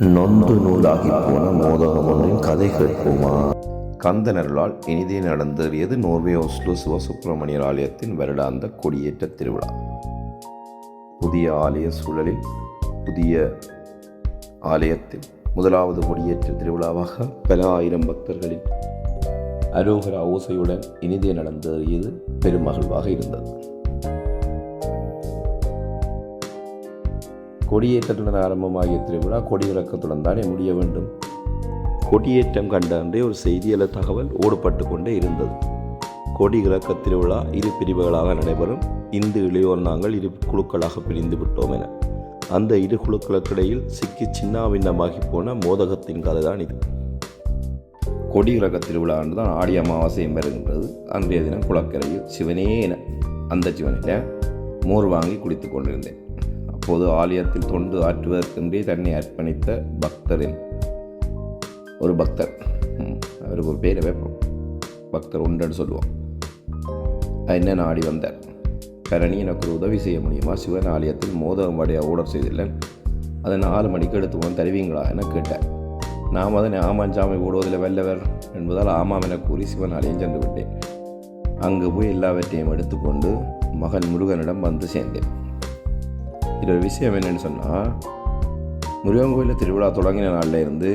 நொந்து நூலாகி போன மோதகம் ஒன்றின் கதை கேட்போமா? கந்தனர்களால் இனிதே நடந்தேறியது நோர்வே ஓஸ்லோ சிவசுப்பிரமணியர் ஆலயத்தின் வருடாந்த கொடியேற்ற திருவிழா. புதிய ஆலய சூழலில் புதிய ஆலயத்தில் முதலாவது கொடியேற்ற திருவிழாவாக பல ஆயிரம் பக்தர்களின் அரோகர ஓசையுடன் இனிதே நடந்தேறியது பெருமகிழ்வாக இருந்தது. கொடியேற்றத்துடன் ஆரம்பமாகிய திருவிழா கொடியிறக்கத்துடன் தானே முடிய வேண்டும். கொடியேற்றம் கண்ட அன்றே ஒரு செய்தியள தகவல் ஓடுபட்டு கொண்டே இருந்தது. கொடி இறக்க திருவிழா இரு பிரிவுகளாக நடைபெறும். இந்து இளையோர் நாங்கள் இரு குழுக்களாக பிரிந்து விட்டோம் என. அந்த இரு குழுக்களுக்கிடையில் சிக்கி சின்னாவின்னமாகி போன மோதகத்தின் கதை தான் இது. கொடி இறக்க திருவிழா அன்று தான் ஆடி அமாவாசையும் வருகின்றது அன்றைய தினம் குளக்கரையில் சிவனே என அந்த சிவனில் மோர் வாங்கி குடித்து கொண்டிருந்தேன். பொது ஆலயத்தில் தொண்டு ஆற்றுவதற்கென்றே தன்னை அர்ப்பணித்த பக்தரின் ஒரு பக்தர். அவருக்கு ஒரு பேரை வைப்போம். பக்தர் உண்டுன்னு சொல்லுவோம். என்ன நாடி வந்தார் கரணி எனக்கு ஒரு உதவி செய்ய முடியுமா? சிவன் ஆலயத்தில் மோதகம் வடைய ஆர்டர் செய்துள்ளேன் அதை நாலு மணிக்கு எடுத்து வந்து தருவீங்களா? என கேட்டார். நாம் அதனை ஆமாம் சாமி போடுவதில் வெல்லவர் என்பதால் ஆமாம் என கூறி சிவன் ஆலயம் சென்று விட்டேன் அங்கு போய் எல்லாவற்றையும் எடுத்துக்கொண்டு மகன் முருகனிடம் வந்து சேர்ந்தேன். இது விஷயம் என்னென்னு சொன்னால் முருகன் கோயிலில் திருவிழா தொடங்கின நாளில் இருந்து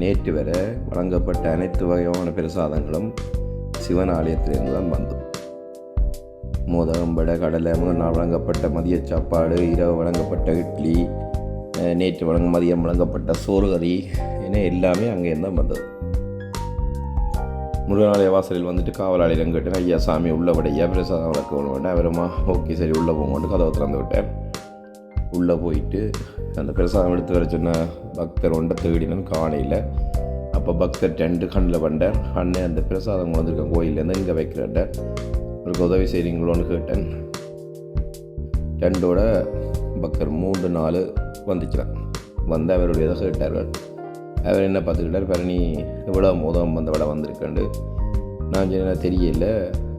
நேற்று வரை வழங்கப்பட்ட அனைத்து வகையான பிரசாதங்களும் சிவன் ஆலயத்திலிருந்து தான் வந்தோம் மோதகம் வடை கடலை முதல் நாள் வழங்கப்பட்ட மதிய சாப்பாடு இரவு வழங்கப்பட்ட இட்லி நேற்று வழங்க மதியம் வழங்கப்பட்ட சோறு கறி என எல்லாமே அங்கேருந்து தான் வந்தது. முருகனாலய வாசலில் வந்துட்டு காவலாளியிடம் கேட்டேன். ஐயா சாமி உள்ளபடியா பிரசாதம் வழக்க வேண்டாம் அவருமா ஓகே சரி உள்ளே போங்கன்ட்டு கதவை திறந்து விட்டேன். உள்ளே போயிட்டு அந்த பிரசாதம் எடுத்து வர சொன்ன பக்தர் ஒன்றை தேடினன் காணையில் அப்போ பக்தர் ரெண்டு கண்ணில் வண்டார் அண்ணன் அந்த பிரசாதம் வந்திருக்கேன் கோயிலேருந்து இங்கே வைக்கிறேன் அவருக்கு உதவி செய்கிறீங்களோன்னு கேட்டேன். ரெண்டோட பக்தர் மூன்று நாலு வந்துச்சான் வந்து அவருடைய இதை கேட்டார்கள். அவர் என்ன பார்த்துக்கிட்டார்? பரணி இவ்வளோ மோதம் வந்த விட வந்திருக்கேன் நான் சொன்ன தெரியல.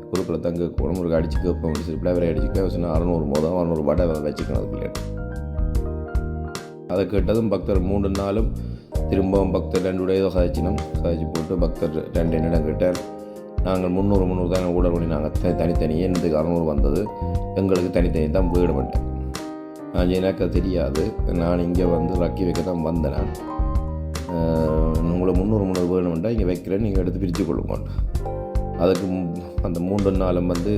குறுக்களை தங்க போகணும் ஒரு அடிச்சு கேட்போம். அப்படி அவரை அடிச்சுக்க சொன்னால் அறநூறு மோதம் அறநூறு வடை வச்சுக்கணும் அதுக்குள்ளே அதை கேட்டதும் பக்தர் மூன்று நாளும் திரும்பவும் பக்தர் ரெண்டு உடைய கதைச்சினோம். கதைச்சி போட்டு பக்தர் ரெண்டு என்னிடம் கேட்டார். நாங்கள் முந்நூறு முந்நூறு தான் ஊடல் பண்ணி நாங்கள் த- தனித்தனியே எனக்கு அறநூறு வந்தது? எங்களுக்கு தனித்தனி தான் வீடு பண்ணிட்டேன் நான் எனக்கு தெரியாது. நான் இங்கே வந்து ரக்கி வைக்க தான் வந்தேன் நான். உங்களை முந்நூறு முந்நூறு வேணும்ட்டா இங்கே வைக்கிறேன். நீங்கள் எடுத்து பிரித்து கொள்ளுங்க அதுக்கு அந்த மூன்று நாளும் வந்து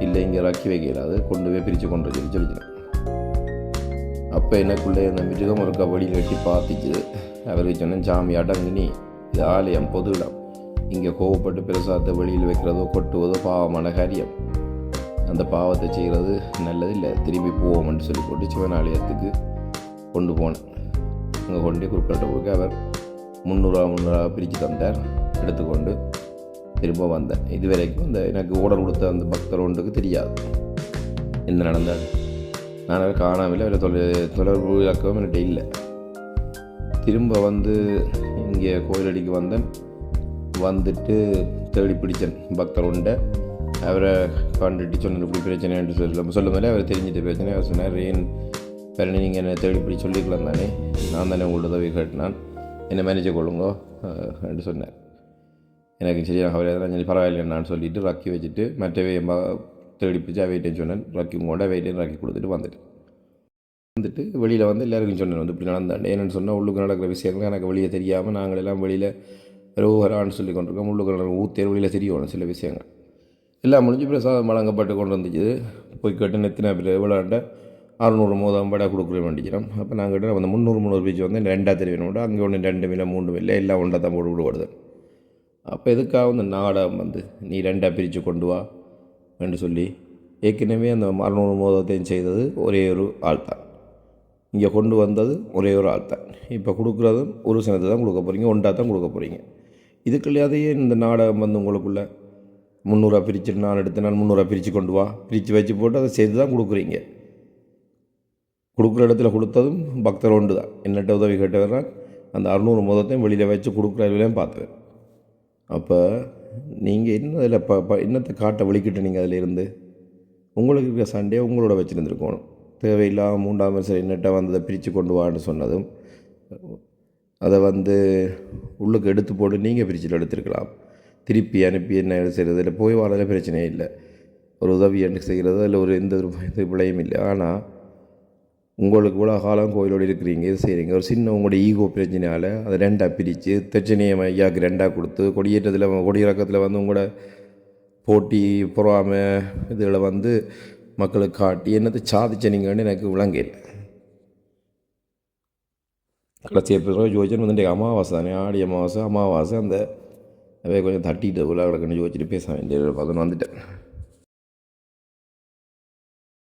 இல்லை இங்கே ரக்கி வைக்கலாது கொண்டு போய் பிரித்து கொண்டு வர சொல்லி சொல்லிச்சினேன் அப்போ எனக்குள்ளே இந்த மிருகம் ஒரு கபடியில் கட்டி பார்த்துச்சு அவருக்கு சொன்னேன் சாமி அடங்கு இது ஆலயம் பொது இடம். இங்கே கோவப்பட்டு பிரசாதத்தை வெளியில் வைக்கிறதோ கொட்டுவதோ பாவமான காரியம். அந்த பாவத்தை செய்கிறது நல்லதில்லை. திரும்பி போவோம்னு சொல்லி போட்டு சிவன் ஆலயத்துக்கு கொண்டு போனேன். அங்கே கொண்டு குறுக்கட்டை கொடுக்க அவர் முந்நூறுரூவா முந்நூறுரூவா பிரித்து தந்தார். எடுத்துக்கொண்டு திரும்ப வந்தேன். இது வரைக்கும் இந்த எனக்கு ஓடர் கொடுத்த அந்த பக்தர் ஒன்றுக்கு தெரியாது. என்ன நடந்தால் நான் அவரை காணாமல் அவரை தொலை தொடர்பு இலக்கம் என்கிட்ட இல்லை. திரும்ப வந்து இங்கே கோயிலடிக்கு வந்தேன். வந்துட்டு தேடி பிடிச்சேன். பக்தர் உண்டை. அவரை கண்டுட்டு சொன்ன இப்படி பிரச்சனைன்னு சொல்ல. சொல்லும் போதே அவர் தெரிஞ்சிட்ட பிரச்சனை. அவர் சொன்னார் ஏன் பிறனி நீங்கள் என்னை தேடி இப்படி சொல்லிக்கலாம் தானே? நான் தானே உங்களோட உதவி கேட்டினான் என்னை மேனேஜர் கொள்ளுங்கோ. என்று சொன்னார். எனக்கு சரியாக அவர் எதனா சரி பரவாயில்லை நான் சொல்லிவிட்டு ரக்கி வச்சுட்டு மற்றவை ம- தேடி சொன்னேன். ரக்கி உங்களோட வெயிட்டேன்னு ரக்கி கொடுத்துட்டு வந்துட்டேன். வந்துட்டு வெளியில் வந்து எல்லாருக்கும் சொன்னேன். வந்து இப்படி நடந்தாண்டே? என்னென்னு சொன்னால் உள்ளுக்கு நடக்கிற விஷயங்கள் எனக்கு வெளியே தெரியாமல் நாங்கள் எல்லாம் வெளியில் ரோஹரான்னு சொல்லி கொண்டிருக்கோம். உள்ளுக்கு நடக்கிற ஊத்தேர் வெளியில் தெரியணும் சில விஷயங்கள். எல்லாம் முடிஞ்சு பிரசாதம் வழங்கப்பட்டு கொண்டு வந்துச்சு. போய் கேட்டு நெத்தின பேர் விளையாண்ட அறுநூறு மோதம் படா கொடுக்குற வேண்டிக்கிறோம். அப்போ நாங்கள் கிட்ட அந்த முந்நூறு முந்நூறு பீச்சு வந்து ரெண்டாக தெரியணும் அங்கே ஒன்று ரெண்டு மில்ல மூணு மில்ல எல்லாம் ஒன்றை தான் போட்டு விடுவாடுது அப்போ எதுக்காக இந்த நாடகம் வந்து நீ ரெண்டாக பிரித்து கொண்டு வா? என்று சொல்லி ஏற்கனவே அந்த அறுநூறு மோதத்தையும் செய்தது ஒரே ஒரு ஆள் தான் இங்கே கொண்டு வந்தது ஒரே ஒரு ஆள் தான் இப்போ கொடுக்குறதும் ஒரு சனத்தை தான் கொடுக்க போகிறீங்க ஒன்றா தான் கொடுக்க போகிறீங்க இதுக்குள்ளையாதையே இந்த நாடகம் வந்து உங்களுக்குள்ள முந்நூறுரூவா பிரிச்சுட்டு நான் எடுத்து நான் முந்நூறுரூவா பிரித்து கொண்டு வா பிரித்து வச்சு போட்டு அதை செய்து தான் கொடுக்குறீங்க. கொடுக்குற இடத்துல கொடுத்ததும் பக்தர் ஒன்று தான். என்னட்ட உதவி கேட்டவர்னா அந்த அறுநூறு மொதத்தையும் வெளியில் வச்சு கொடுக்குற இதுலையும் பார்த்தேன் அப்போ நீங்கள் என்ன அதில் ப ப என்னத்தை காட்ட வலிக்கிட்டு நீங்கள் அதில் இருந்து உங்களுக்கு இருக்கிற சண்டையை உங்களோட வச்சுருந்துருக்கணும். தேவையில்லாமல் மூன்றாம் வருஷம் என்னட்ட வந்ததை பிரித்து கொண்டு வான்னு சொன்னதும் அதை வந்து உள்ளுக்கு எடுத்து போட்டு நீங்கள் பிரிச்சில் எடுத்துருக்கலாம். திருப்பி அனுப்பி என்ன செய்கிறது இல்லை போய் வரதில் பிரச்சனையே இல்லை. ஒரு உதவி எனக்கு செய்கிறது இல்லை ஒரு எந்த ஒரு இது இல்லை. ஆனால் உங்களுக்கு இவ்வளோ காலம் கோயிலோடு இருக்கிறீங்க இது செய்கிறீங்க ஒரு சின்ன உங்களுடைய ஈகோ பிரச்சனையால் அதை ரெண்டாக பிரித்து பிரச்சனையை ஐயாவுக்கு ரெண்டாக கொடுத்து கொடியேற்றத்தில் கொடியிறக்கத்தில் வந்து உங்களோட போட்டி பொறாமை இதில் வந்து மக்களுக்கு காட்டி என்னத்தை சாதிச்சனீங்கன்னு எனக்கு விளங்கையில் கடைசி பிறகு யோசிச்சு வந்து அமாவாசை தானே ஆடி அமாவாசை அமாவாசை அந்த கொஞ்சம் தட்டிட்டு உள்ள கிடக்குன்னு யோசிச்சுட்டு பேச வேண்டிய பதினொன்று வந்துட்டேன்.